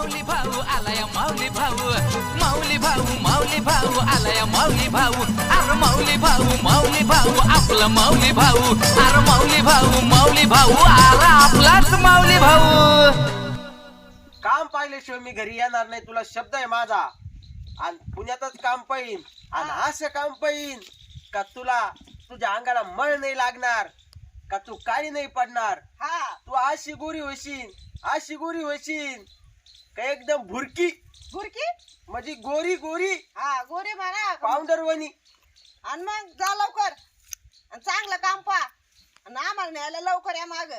माऊली भाऊ आलाय माऊली भाऊ. माऊली भाऊ माऊली भाऊ आलाय माऊली भाऊ. अरे माऊली भाऊ माऊली भाऊ आपला माऊली भाऊ. अरे माऊली भाऊ माऊली भाऊ अरे आपलाच माऊली भाऊ. काम पाहिल्याशिवाय मी घरी येणार नाही तुला शब्द आहे माझा. आणि पुण्यातच काम पाहिन आणि असं काम पाहिन. का तुला तुझ्या अंगाला मळ नाही लागणार का तू काळी नाही पडणार. हा. तू अशी गोरी होशील अशी गोरी होशील का एकदम भुरकी? गुरकी म्हणजे गोरी गोरी. हा गोरी म्हणा. पावडर वणी आणि मग जा लवकर. आणि चांगलं काम पहा. आणि आम्हाला न्यायला लवकर या माग.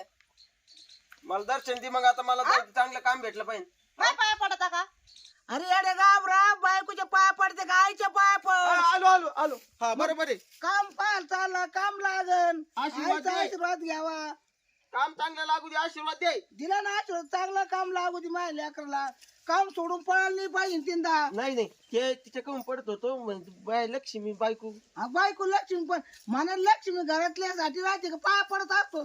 मला दर्शन दे मग आता मला चांगलं काम भेटलं पाहिजे. काय पाया पडता का? अरे अरे घाबरा बायकोच्या पाया पडते का? आईच्या पाया हा, पड आलो आलो आलो. हा बरोबर आहे. काम पाहायला चाललं काम लागन. आशीर्वाद आईचा दे. आशीर्वाद घ्यावा. काम चांगलं लागू दे आशीर्वाद दे. दिला ना आशीर्वाद चांगलं काम लागू दे माझ्या लेकराला. काम सोडून पळायला नाही पाहिजे तीनदा. नाही नाही. ते तिच्या कमी पडत होतो म्हणजे बाय लक्ष्मी बायको. हा, बायको लक्ष्मी पण म्हणा लक्ष्मी घरातल्यासाठी राहते का? पाया पडत असतो.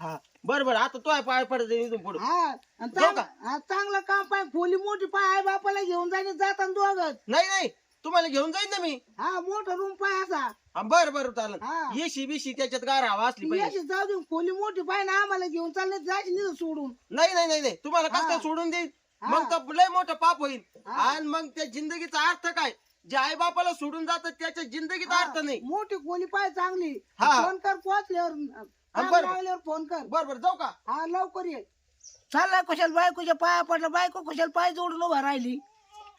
हा. बर बर. आता तो आहे पाय पडत इथून पुढे. हा आणि जाऊ? चांगलं हा, चांगलं काम पाहिजे खोली मोठी पाय आई बापाला घेऊन जाणे जाताना दोघं. नाही नाही. तुम्हाला घेऊन जाईन ना मी. हा मोठा रूम पाय असा. बर बर चालेल. हा. येशी बिशी त्याच्यात गार हवा असली पाहिजे. याची जाऊ दे खोली मोठी पाय ना आम्हाला घेऊन. चालले जायची नाही सोडून. नाही नाही नाही नाही. तुम्हाला कसं काय हा. सोडून देईल हा. मग तर लय मोठं पाप होईल हा. आणि मग त्या जिंदगीचा अर्थ काय? जे आई बापाला सोडून जातात त्याच्या जिंदगीत अर्थ नाही. मोठी खोली पाय चांगली. हा. फोन कर पोहोचल्यावर. काम बरं. लागल्यावर फोन कर. बर बर जाऊ का? हा लवकर ये. चाललाय कुशल बायकोच्या पाया पडलं. बायको कुशल पाय जोडून उभा राहिली.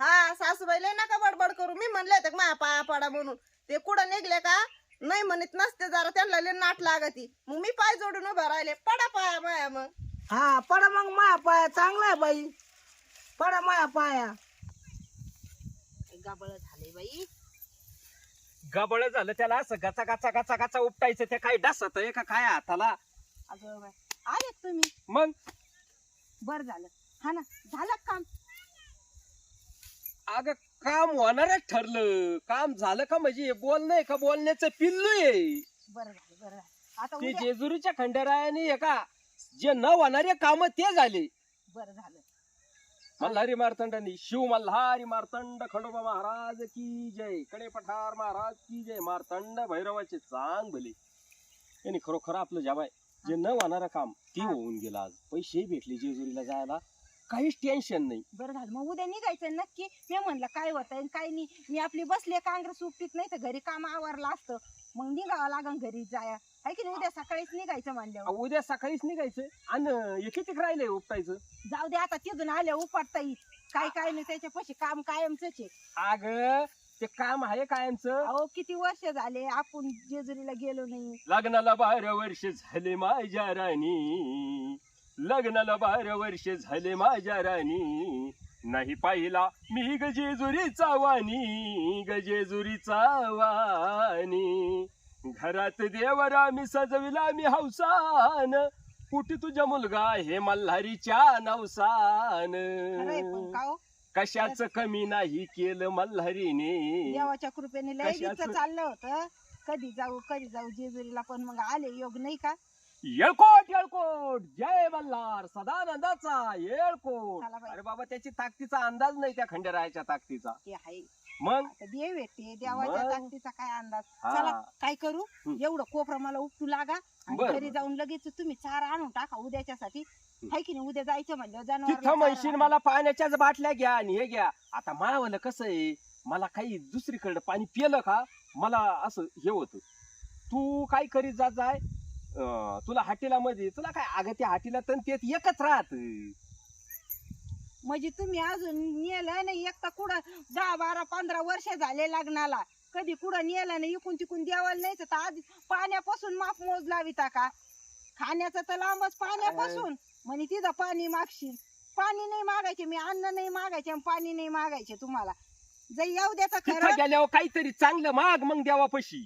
हा सासूबाई लय नका बडबड करू. मी म्हणले होते माझ्या पाया पडा म्हणून. ते कुठं निघले का? नाही म्हणत नसते जरा त्यांना लय नाट लागती. मग मी पाय जोडून उभा राहिले. पडा पाया माया मग. हा पडा मग माया पाया. चांगला आहे बाई. पडा माया पाया. गाबळ झाले बाई. गबळ झालं त्याला असं गचा गचा गचा गचा उपटायचं ते काय डासत आहे का काय हाताला? अगं बाई आले तुम्ही. मग? बर झालं. हा ना झालं काम? अगं काम होणारच ठरलं. काम झालं का म्हणजे हे बोलणं आहे का बोलण्याचं पिल्लू आहे. बरं झालं बरं झालं. आता ते उद्या जेजुरीच्या खंडेरायाने हे का जे न होणारे काम ते झाले. बरं झालं. मल्हारी मार्तंडांनी शिव मल्हारी मार्तंड खंडोबा महाराज की जयकडे पठार महाराज की जय मार्तंड भैरवाचे चांग भले. यांनी खरोखर आपलं जवाय जे न होणारं काम ते होऊन गेलं आज. पैसे भेटले जेजुरीला जायला. काहीच टेन्शन नाही. बरं झालं. मग उद्या निघायचं नक्की. मी म्हणलं काय होतं काय नाही. मी आपली बसली काँग्रेस उपटीत नाही तर घरी काम आवरलं असतं. मग निघावं लागन घरी जाया. आहे की नाही? उद्या सकाळीच निघायचं म्हणल्यावर. अहो, उद्या सकाळीच निघायचं. आणि हे किती राहिलंय उपटायचं? जाऊ दे आता तिथून आल्या उपाडता येईल काय काय नाही त्याच्यापाशी काम कायमच आहे. अग ते काम आहे कायमचं. अहो किती वर्ष झाले आपण जेजुरीला गेलो नाही. लग्नाला बारा वर्ष झाले माझ्या राणी. लग्नाला बारा वर्ष झाले माझ्या राणी. नाही पाहिला मी गजेजुरीचा वाणी गजेजुरीचा वाणी. घरात देवरा मी सजविला मी हौसान. कुठे तुझा मुलगा हे मल्हारीच्या नवसान? हो? कशाच कमी नाही केलं मल्हारीने. देवाच्या कृपेने लय कशाचं? चाललं होतं. कधी जाऊ कधी जाऊ जेजुरीला पण मग आले योग नाही का? येळकोट येळकोट. जय मल्हार. सदानंदाचा येळकोट. अरे बाबा त्याची ताकदीचा अंदाज नाही त्या खंडेरायाच्या ताकदीचा. ते आहे. मग? आता देव येते देवाच्या मग? ताकदीचा काय अंदाज? हा. चला काय करू. एवढं कोपरा मला उपटू लागा आणि बरं, घरी बरं. जाऊन लगेच तुम्ही चारा आणून टाका उद्याच्यासाठी. हाय की नाही? उद्या जायचं म्हणलं तिथं म्हणशील मला पाण्याच्याच बाटल्या घ्या आणि हे घ्या. आता मावलं कसं आहे? मला काही दुसरीकडे पाणी पिलं का? मला असं हे होत. तू काय करीत जात जाय? अं, तुला हाटीला मध्ये तुला काय अगं त्या हाटीला तर ते एकच राहत? म्हणजे तुम्ही अजून नेलं नाही एकटा कुठं दहा बारा पंधरा वर्ष झाले लग्नाला. कधी कुठं नेलं नाही इकून तिकून देवाला नाही तर आधी पाण्यापासून माप मोज लाविता का? खाण्याचं तर लांबच पाण्यापासून. म्हणे तिथं पाणी मागशील. पाणी नाही मागायचे मी अन्न नाही मागायचे आणि पाणी नाही मागायचे तुम्हाला. जर येऊ द्याचं तिथं खरं. गेल्यावर काहीतरी चांगलं माग मग देवापाशी.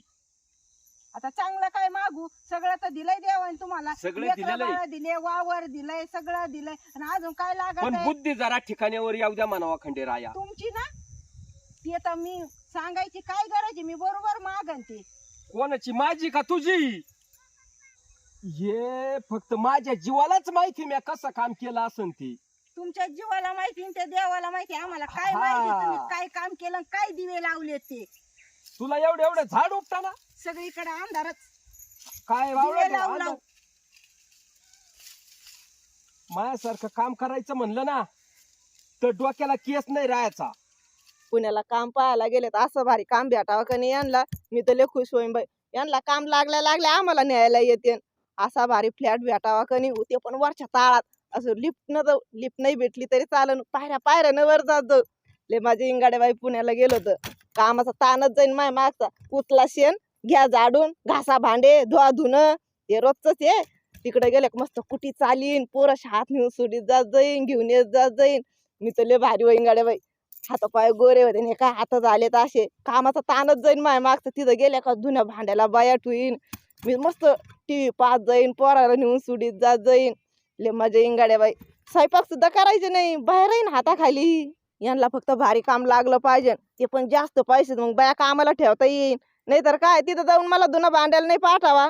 आता चांगलं काय मागू? सगळं तर दिलंय देवाने तुम्हाला. सगळं लेकरं दिलेलं आहे. बाळं दिले वावर दिलंय सगळं दिलंय. आणि अजून काय लागत आहे? बुद्धी जरा ठिकाण्यावर येऊ द्या म्हणावा खंडेराया. तुमची ना ती आता मी सांगायची काय गरज आहे? मी बरोबर मागन ते. कोणाची? माझी का तुझी? हे फक्त माझ्या जीवालाच माहिती मी कसं काम केलं असन ते. तुमच्या जीवाला माहिती आणि त्या देवाला माहिती आम्हाला काय हा. माहिती तुम्ही काय काम केलं आणि काय दिवे लावले ते? तुला एवढे एवढे झाड उपटाना सगळीकडे अंधारच. काय दिवे वावळं लावू तू? लावू. माझ्यासारखं काम करायचं म्हणलं ना तर डोक्याला केस नाही राहायचा. पुण्याला काम पाहायला गेले तर असं भारी काम भेटावं का नाही यांना? मी तर लय खुश होईन बाई. यांना काम लागल्या लागल्या आम्हाला न्यायला येते. असा भारी फ्लॅट भेटावा का नाही? ते पण वरच्या ताळात. असं लिफ्ट न जाऊ लिफ्ट नाही भेटली तरी चालन. पायऱ्या पायऱ्यानं वर जात. जाऊ ले माझे इंगाडे बाई पुण्याला गेलो तर. कामाचा ताणच जाईन माय मागचा. उचला शेण घ्या जाडून घासा भांडे धुवा धुणं. हे रोजच हे. तिकडे गेले का मस्त कुटी चालीन पोरं हात नेऊन सुटीत जात जाईन घेऊन येत जात जाईन. मी तर लय भारी होईन गाड्या बाई. हातापाय गोरे होते हे काय हात झाले तर असे. कामाचा ताणच जाईन माय मागचं. तिथं गेल्या का धुण्या भांड्याला बाया ठुईन. मी मस्त टीव्ही पाहत जाईन पोराला नेऊन सुडीत जात जाईन. ले मजा येईन गाड्या बाई. स्वयंपाक सुद्धा करायचे नाही. बाहेर येईन हाताखाली. यांना फक्त भारी काम लागलं पाहिजे. ते पण जास्त पैसे मग बाया कामाला ठेवता येईन. नाहीतर काय तिथं जाऊन मला धुणं भांड्याला नाही पाठवा.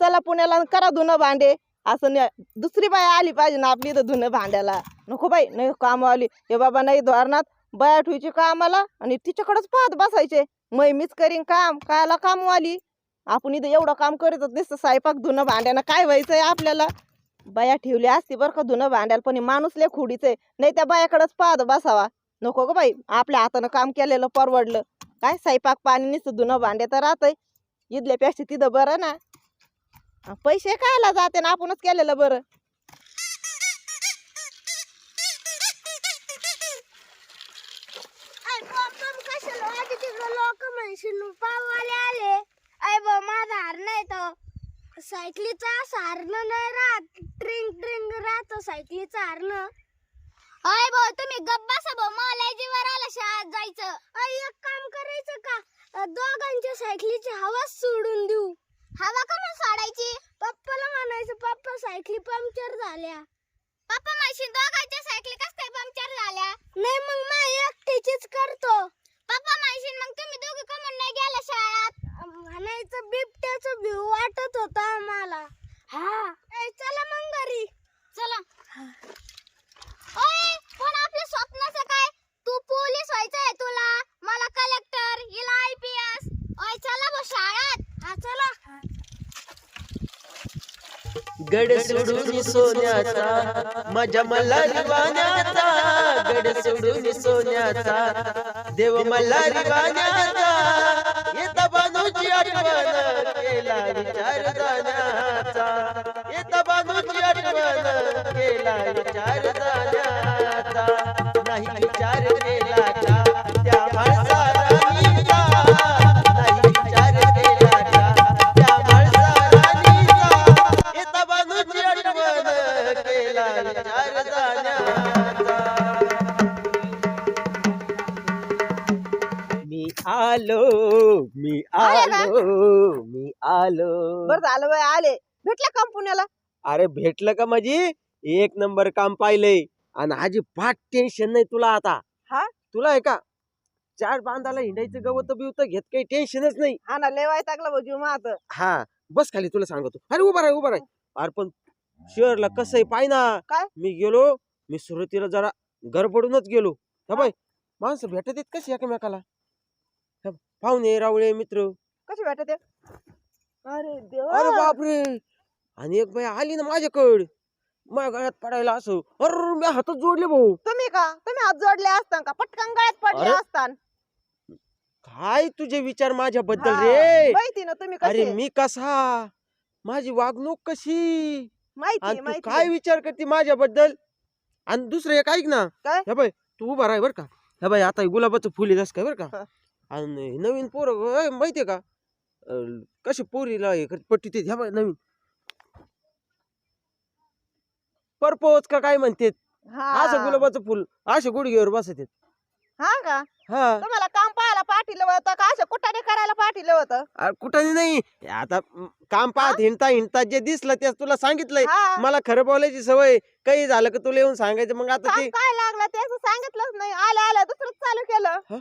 चला पुण्याला करा धुणं भांडे. असं नाही दुसरी बाई आली पाहिजे ना आपली इथं धुणं भांड्याला. नको बाई नाही काम आली. हे बाबा नाही धोरणात. बाया ठेवायची कामाला आणि तिच्याकडेच पाहत बसायचे. मै मीच करीन काम. कायला कामवाली? आली आपण इथं एवढं काम करीत नुसतं स्वयंपाक धुणं भांड्यानं काय व्हायचंय आपल्याला? बाया ठेवली असती बरं का धुणं भांड्याला पण माणूस लय खुडीच आहे. नाही त्या बायाकडंच पाहत बसावा. नको ग बाई आपल्या हातानं काम केलेलं परवडलं. काय स्वयंपाक पाणी नुसतं धुणं भांडे तर राहतंय. इथल्यापेक्षा तिथं बरं ना. पैसे कायला जाते ना आपणच केलेलं बरं. लोक म्हणशील आले. अय बा माझा हार नाही तो. सायकलीचा असं हारणं नाही राहत. ट्रिंग ट्रिंग राहतो सायकलीचा हारणं अय भाऊ तुम्ही गप्पा भाऊ. मला जीवर आला शाळेत जायचं. अय एक काम करायचं का? दोघांच्या सायकलीची हवा सोडून देऊ. हवा का मग सोडायची? पप्पाला म्हणायचं पप्पा सायकली पंक्चर झाल्या. पप्पा माझी दोघांच्या सायकली कस काय पंक्चर झाल्या? नाही मग मा एकटीचीच करतो. पप्पा माझी मग तुम्ही दोघे का म्हणून नाही गेला शाळेत? म्हणायचं बिबट्याचं भीव वाटत होता आम्हाला. हा. ए, चला मग घरी. चला. ओय पण आपल्या स्वप्नाचं काय? तू पोलीस व्हायचं आहे तुला. मला कलेक्टर हिला आयपीएस ओय चला बो शाळेत. हा चला. गड सोडून सोन्याचा माझ्या मल्हारी वाण्याचा गड सोडून सोन्याचा देव मल्हारी वाण्याचा येता आठवण केला विचार जाण्याचा. येता बानूची आठवण केला विचार जाण्याचा. नाही विचार केला आलो. मी आलो बरं झालं बाई आले. भेटल्या काम पुण्याला? अरे भेटलं का माझी? एक नंबर काम पाहिलंय. आणि आजी फाट टेन्शन नाही तुला आता. हा? तुला आहे का? चार बांधाला हिंडायचं गवत बिवत घेत काही टेन्शनच नाही. हा ना लय टाकला भाऊ माझ. हा बस खाली तुला सांगतो. अरे उभा राह उभा राह. अरे पण शहरला कसं आहे पाय ना. काय? मी गेलो मी सुरुवातीला जरा गडबडूनच गेलो. हा बाय माणसं भेटत आहेत कशी एकमेकाला? हा, पाहुणे रावळे मित्र. कशी भेटत आहे? अरे अरे देवा बापरे! आणि एक बाई आली ना माझ्याकड. माझ्या गळ्यात पडायला असं. अरे मी हातच जोडले भाऊ. तुम्ही का? तुम्ही हात जोडले असतान का? पटकन गळ्यात पडले अरे, असतान. काय तुझे विचार माझ्याबद्दल हा, रे? माहिती ना तुम्ही अरे कसे मी कसा? माझी वागणूक कशी? माहिती तू माहिती काय विचार करते माझ्याबद्दल? आणि दुसरं एक ऐक ना. काय? हे बाय तू उभा राह बर का. हे बाय आता हे गुलाबाचं फुल येत काय बर का. आणि नवीन पोर माहितीये का? कशी पोरीला हे पट्टी ते ह्या नवीन. परपोज का काय म्हणते असं गुलाबाचं फुल असे गुडघेवर बसत हा का? हा. तुम्हाला काम पाहायला पाठीलं होतं का? असं कुठाने करायला पाठीलं होतं? अरे कुठं नाही आता काम पाहत हिंडता हिंडता जे दिसलं तेच तुला सांगितलंय. हा. मला खरं बोलायची सवय. काही झालं का तुला येऊन सांगायचं? मग आता काम ते काय लागलं? ते असं सांगितलंच नाही. आलं आलं दुसरंच चालू केलं. हा?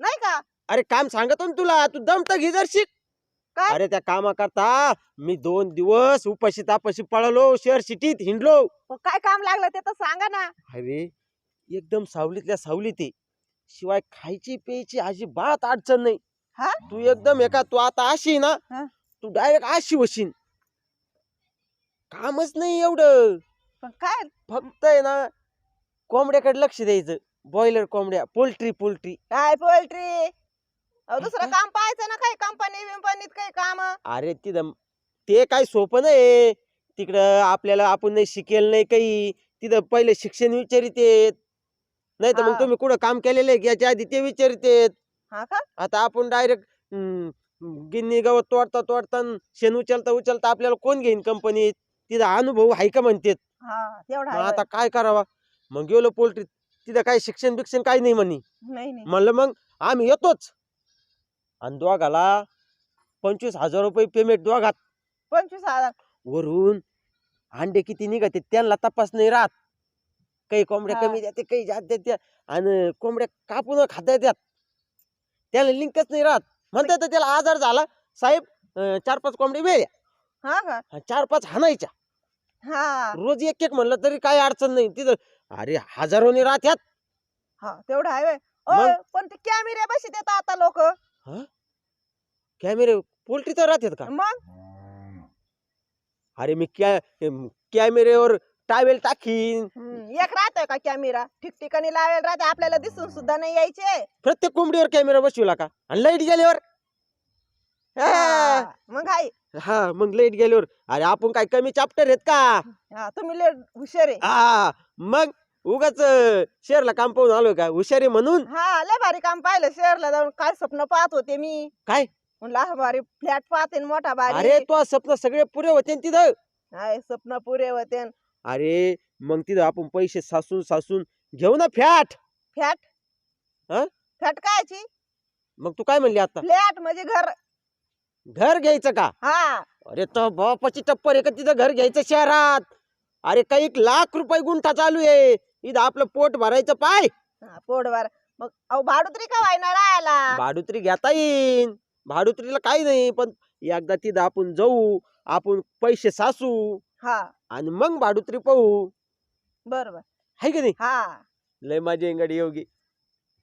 नाही का? अरे काम सांगतो ना तुला. तू दम तर घे जर शिक. काय? अरे त्या कामा करता मी दोन दिवस उपाशी तापाशी पळालो शहर सिटीत हिंडलो. काय काम लागलं ते तर सांगा ना. अरे एकदम सावलीतल्या सावलीत आहे शिवाय खायची प्यायची अजिबात अडचण नाही. हा? तू एकदम एका तू आता अशी ना हा. तू डायरेक्ट अशी वशीन. कामच नाही एवढं. पण काय? फक्त आहे ना कोंबड्याकडे लक्ष द्यायचं. बॉयलर कोंबड्या पोल्ट्री पोल्ट्री. काय पोल्ट्री? दुसरं काम पाहायचं ना काही कंपनी बिंपनीत काही काम. अरे तिथं ते काय सोपं नाही तिकडं आपल्याला आपण नाही शिकेल नाही काही. तिथं पहिले शिक्षण विचारित येत नाही तर हा. मग तुम्ही कुठं काम केलेलं आहे याच्या आधी ते विचारित हा का? आता आपण डायरेक्ट गिन्नी गवत तोडता तोडता न शेण उचलता उचलता आपल्याला कोण घेईन कंपनीत तिथं अनुभव आहे का म्हणतेत. हा तेवढा मग आहे आता काय करावा? मग गेलो पोल्ट्रीत. तिथं काय शिक्षण बिक्षण काही नाही म्हणी. होय. नाही नाही. म्हणलं मग आम्ही येतोच. आणि दोघाला पंचवीस हजार रुपये पेमेंट दोघात. पंचवीस हजार. वरून अंडे किती निघते त्यांना तपास नाही राहत. काही कोंबड्या हा. कमी देते काही जास्त देते आणि कोंबड्या कापून खाता येतात त्याला लिंकच नाही राहत. म्हणतात तर त्याला आजार झाला. साहेब अं, चार पाच कोंबडी वेळ्या हा का? आणि चार पाच हाणायच्या. हा. रोज एक एक म्हणलं तरी काही अडचण नाही. तिथं अरे हजारोनी राहत्यात. हा तेवढं आहे. मग? पण ते कॅमेरे बशी देतात. कॅमेरे पोल्ट्री तर राहतात का? मग? अरे मी कॅ अं, कॅमेऱ्यावर टावेल टाकीन. हम्म, एक राहतोय का कॅमेरा? ठिकठिकाणी लावेल राहते आपल्याला दिसून सुद्धा नाही यायचे. प्रत्येक कोंबडीवर कॅमेरा बसविला का? आणि लाइट गेल्यावर? हा. हा, मग हाय. हा मग लाइट गेल्यावर? अरे आपण काय कमी चाप्टर आहेत का? हा, तुम्ही लय हुशार आहे. हा मग उगाच शेअरला काम पाहून आलोय का? हुशारी म्हणून? हा लय भारी काम पाहिलं शहरला जाऊन काय स्वप्न पाहत होते मी. काय? म्हणलं हा भारी फ्लॅट पाहते मोठा भारी अरे तो स्वप्न सगळे पुरे होते न तिथं? हाय स्वप्न पुरे होते. अरे मग तिथं आपण पैसे सासून सासून घेऊ ना फॅट फ्लॅट? हा? फ्लॅट कायची? मग तू काय म्हणली आता? फ्लॅट म्हणजे घर. घर घ्यायचं का? हा. अरे तो बापाची टप्पर आहे का तिथं घर घ्यायचं शहरात? अरे काही एक लाख रुपये गुंठा चालू आहे. इथं आपलं पोट भरायचं पाय. हा, पोटभर मग अहो भाडुत्री का व्हायना राहायला? भाडुत्री घेता येईन. भाडुत्रीला काही नाही पण एकदा तिथं आपण जाऊ आपण पैसे सासू हा. आणि मग भाडुत्री पाहू. बरोबर. हाय का नाही? हा. लय माझी इंगडी योगी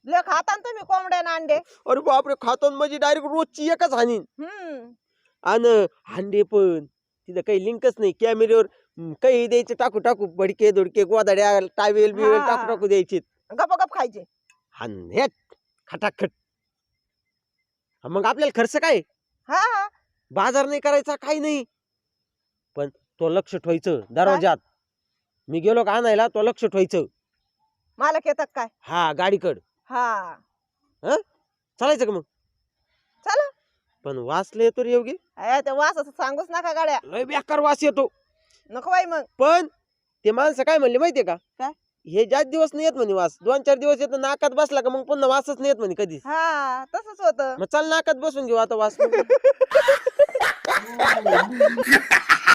लय खाता न तुम्ही कोंबड्या न अंडे? अरे बापरे खातो म्हणजे डायरेक्ट रोजची एकच हानीन. हम्म. आणि हांडे पण. तिथं काही लिंकच नाही. कॅमेऱ्यावर हम्म, काही द्यायचे टाकू टाकू बडके दोडके गोदाड्या टावेल बिवेल टाकू हा. टाकू द्यायचे गप गप खायचे. हान हेट खटाखट. मग आपल्याला खर्च काय हा हा. बाजार नाही करायचा काही नाही. पण तो लक्ष ठेवायचं दरवाजात मी गेलो का आणायला तो लक्ष ठेवायचं. मालक येतात काय? हा गाडीकड. हा. चालायचं का मग? चला. पण वाचले येतो रे योगी अय, ते वास असं सांगूच नका गाड्या. लय बेकार वास येतो. नको बाई मग. पण ते माणसं काय म्हणले माहितीये का? काय? हे जास्त दिवस नाही येत म्हणे वास दोन चार दिवस येत नाकात बसला का मग पुन्हा वासच नाही येत म्हणे कधी? हा तसंच होतं. मग चल नाकात बसून घेऊ आता वास.